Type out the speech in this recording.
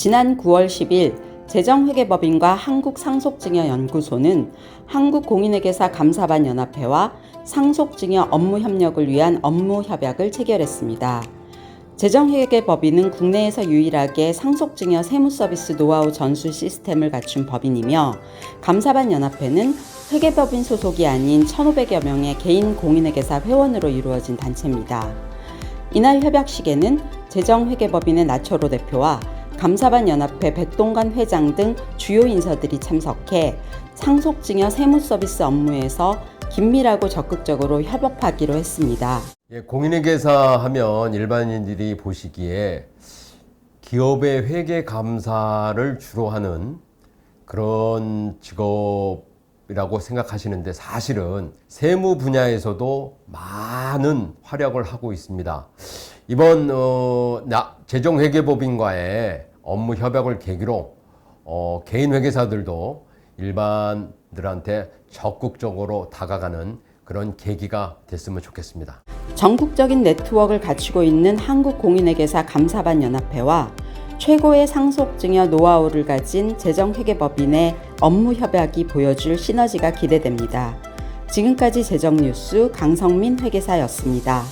지난 9월 10일 재정회계법인과 한국상속증여연구소는 한국공인회계사 감사반 연합회와 상속증여 업무 협력을 위한 업무 협약을 체결했습니다. 재정회계법인은 국내에서 유일하게 상속증여 세무서비스 노하우 전수 시스템을 갖춘 법인이며 감사반 연합회는 회계법인 소속이 아닌 1,500여 명의 개인 공인회계사 회원으로 이루어진 단체입니다. 이날 협약식에는 재정회계법인의 나초로 대표와 감사반 연합회 백동관 회장 등 주요 인사들이 참석해 상속증여 세무 서비스 업무에서 긴밀하고 적극적으로 협업하기로 했습니다. 예, 공인회계사 하면 일반인들이 보시기에 기업의 회계 감사를 주로 하는 그런 직업이라고 생각하시는데 사실은 세무 분야에서도 많은 활약을 하고 있습니다. 이번 어, 나- 재정회계법인과의 업무 협약을 계기로 어, 개인 회계사들도 일반들한테 적극적으로 다가가는 그런 계기가 됐으면 좋겠습니다. 전국적인 네트워크를 갖추고 있는 한국공인회계사 감사반 연합회와 최고의 상속증여 노하우를 가진 재정회계법인의 업무 협약이 보여줄 시너지가 기대됩니다. 지금까지 재정뉴스 강성민 회계사였습니다.